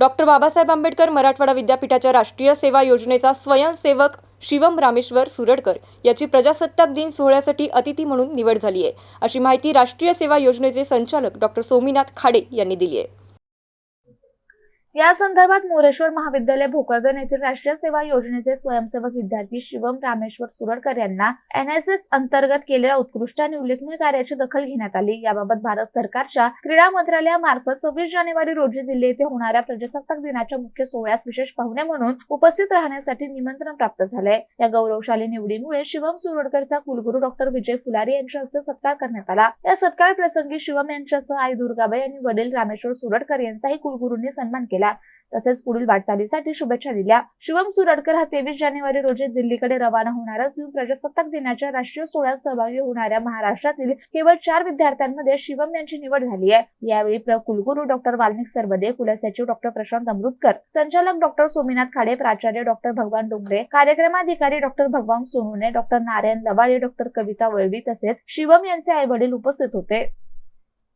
Doctor Babasaheb Ambedkar Marathwada विद्यापीठाच्या राष्ट्रीय सेवा योजनेचा स्वयंसेवक शिवम रामेश्वर सुरडकर याची प्रजासत्ताक दिन सोहळ्यासाठी अतिथी म्हणून निवड झाली आहे. अशी माहिती राष्ट्रीय सेवा योजनेचे संचालक डॉक्टर सोमीनाथ खाडे यांनी दिली आहे. या संदर्भात मोरेश्वर महाविद्यालय भोकरदन येथील राष्ट्रीय सेवा योजनेचे स्वयंसेवक विद्यार्थी शिवम रामेश्वर सुरडकर यांना एनएसएस अंतर्गत केलेल्या उत्कृष्ट आणि उल्लेखनीय कार्याची दखल घेण्यात आली. याबाबत भारत सरकारच्या क्रीडा मंत्रालयामार्फत सव्वीस जानेवारी रोजी दिल्ली येथे होणाऱ्या प्रजासत्ताक दिनाच्या मुख्य सोहळ्यास विशेष पाहुणे म्हणून उपस्थित राहण्यासाठी निमंत्रण प्राप्त झाले या गौरवशाली निवडीमुळे शिवम सुरडकरचा कुलगुरू डॉक्टर विजय फुलारी यांच्या हस्ते सत्कार करण्यात आला. या सत्कार प्रसंगी शिवम यांच्यासह आई दुर्गाबाई आणि वडील रामेश्वर सुरडकर यांचाही कुलगुरूंनी सन्मान केला. तसेच पुढील वाटचालीसाठी शुभेच्छा दिल्या. शिवम सुरडकर हा तेवीस जानेवारी रोजी दिल्लीकडे रवाना होणार असून प्रजासत्ताक दिनाच्या राष्ट्रीय सोहळ्यात सहभागी होणाऱ्या महाराष्ट्रातील केवळ चार विद्यार्थ्यांमध्ये शिवम यांची निवड झाली आहे. यावेळी प्र कुलगुरू डॉक्टर वाल्मिक सरवदे कुलसचिव डॉक्टर प्रशांत अमृतकर संचालक डॉक्टर सोमीनाथ खाडे प्राचार्य डॉक्टर भगवान Dongre कार्यक्रमाधिकारी doctor Bhagwan Sonune doctor Narayan Lavale doctor Kavita Valvi तसेच शिवम यांचे आई वडील उपस्थित होते.